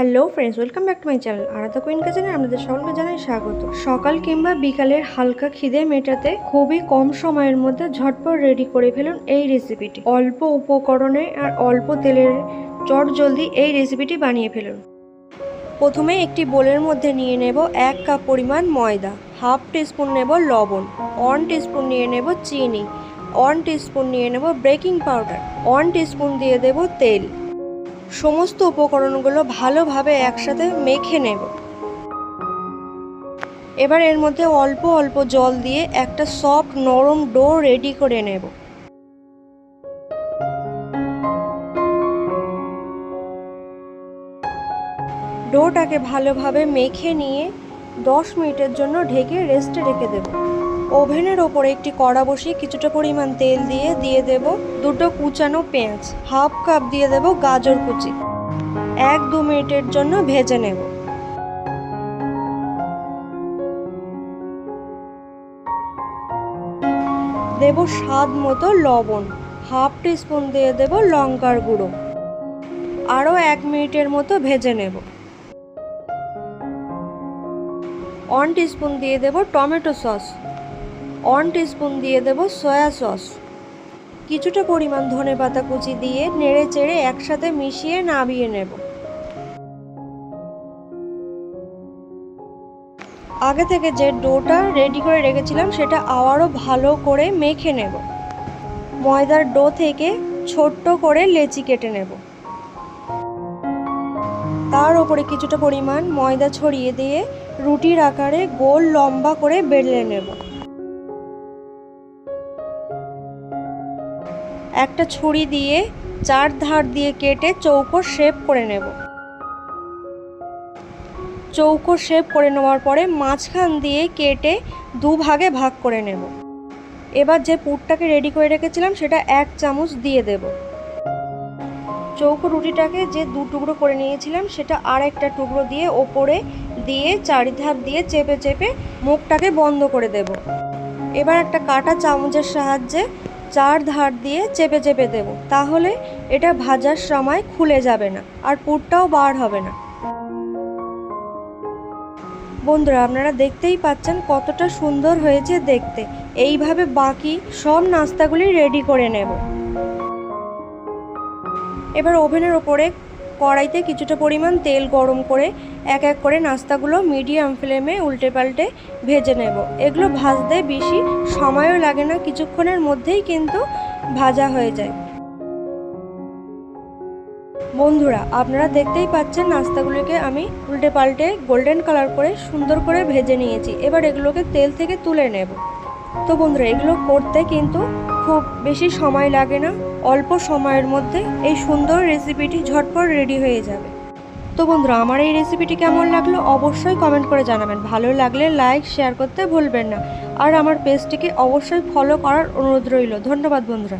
Hello friends welcome back to my channel Aradha queen কিচেনে আপনাদের সকলকে জানাই স্বাগত। সকাল কিংবা বিকালের হালকা খিদে মেটাতে খুবই কম সময়ের মধ্যে ঝটপট রেডি করে ফেলুন এই রেসিপিটি অল্প উপকরণে আর অল্প তেলের চট জলদি এই রেসিপিটি বানিয়ে ফেলুন। প্রথমে একটি বোলের মধ্যে নিয়ে নেব এক কাপ পরিমাণ ময়দা, হাফ টিস্পুন নেব লবণ, ওয়ান টিস্পুন নিয়ে নেব চিনি, ওয়ান টিস্পুন নিয়ে নেব বেকিং পাউডার, ওয়ান টিস্পুন দিয়ে দেব তেল। সমস্ত উপকরণগুলো ভালোভাবে একসাথে মেখে নেব। এবার এর মধ্যে অল্প অল্প জল দিয়ে একটা সফট নরম ডো রেডি করে নেব। ডোটাকে ভালোভাবে মেখে নিয়ে দশ মিনিটের জন্য ঢেকে রেস্টে রেখে দেব। ওভেনের ওপরে একটি কড়া বসিয়ে কিছুটা পরিমাণ তেল দিয়ে দিয়ে দেব দুটো কুচানো পেঁয়াজ, হাফ কাপ দিয়ে দেব গাজর কুচি। এক দু মিনিটের জন্য ভেজে নেব। দেব স্বাদ মতো লবণ, হাফ টিস্পুন দিয়ে দেব লঙ্কার গুঁড়ো। আরও এক মিনিটের মতো ভেজে নেব। ওয়ান টিস্পুন দিয়ে দেব টমেটো সস। ওয়ান টিস্পুন দিয়ে দেব সয়া সস। কিছুটা পরিমাণ ধনে পাতা কুচি দিয়ে নেড়ে চেড়ে একসাথে মিশিয়ে নামিয়ে নেব। আগে থেকে যে ডোটা রেডি করে রেখেছিলাম, সেটা আবারও ভালো করে মেখে নেব। ময়দার ডো থেকে ছোট্ট করে লেচি কেটে নেব। তার উপরে কিছুটা পরিমাণ ময়দা ছড়িয়ে দিয়ে রুটির আকারে গোল লম্বা করে বেলে নেব। একটা ছুরি দিয়ে চার ধার দিয়ে কেটে চৌকো শেপ করে নেব। চৌকো শেপ করে নেওয়ার পরে মাঝখান দিয়ে কেটে দু ভাগে ভাগ করে নেব। এবার যে পুরটাকে রেডি করে রেখেছিলাম, সেটা এক চামচ দিয়ে দেব। চৌকো রুটিটাকে যে দু টুকরো করে নিয়েছিলাম, সেটা আর একটা টুকরো দিয়ে ওপরে দিয়ে চারিধার দিয়ে চেপে চেপে মুখটাকে বন্ধ করে দেব। এবার একটা কাটা চামচের সাহায্যে চার ধার দিয়ে চেপে চেপে দেব। তাহলে এটা ভাজার সময় খুলে যাবে না, আর পুরটাও বার হবে না। বন্ধুরা, আপনারা দেখতেই পাচ্ছেন কতটা সুন্দর হয়েছে দেখতে। এইভাবে বাকি সব নাস্তাগুলি রেডি করে নেব। এবার ওভেনের ওপরে কড়াইতে কিছুটা পরিমাণ তেল গরম করে এক এক করে নাস্তাগুলো মিডিয়াম ফ্লেমে উল্টে পাল্টে ভেজে নেব। এগুলো ভাজতে বেশি সময়ও লাগে না, কিছুক্ষণের মধ্যেই কিন্তু ভাজা হয়ে যায়। বন্ধুরা, আপনারা দেখতেই পাচ্ছেন নাস্তাগুলোকে আমি উল্টে পাল্টে গোল্ডেন কালার করে সুন্দর করে ভেজে নিয়েছি। এবার এগুলোকে তেল থেকে তুলে নেব। তো বন্ধুরা, এগুলো করতে কিন্তু খুব বেশি সময় লাগে না, অল্প সময়ের মধ্যে এই সুন্দর রেসিপিটি ঝটপট রেডি হয়ে যাবে। তো বন্ধুরা, আমার এই রেসিপিটি কেমন লাগল অবশ্যই কমেন্ট করে জানাবেন। ভালো লাগলে লাইক শেয়ার করতে ভুলবেন না। আর আমার পেজটিকে অবশ্যই ফলো করার অনুরোধ রইল। ধন্যবাদ বন্ধুরা।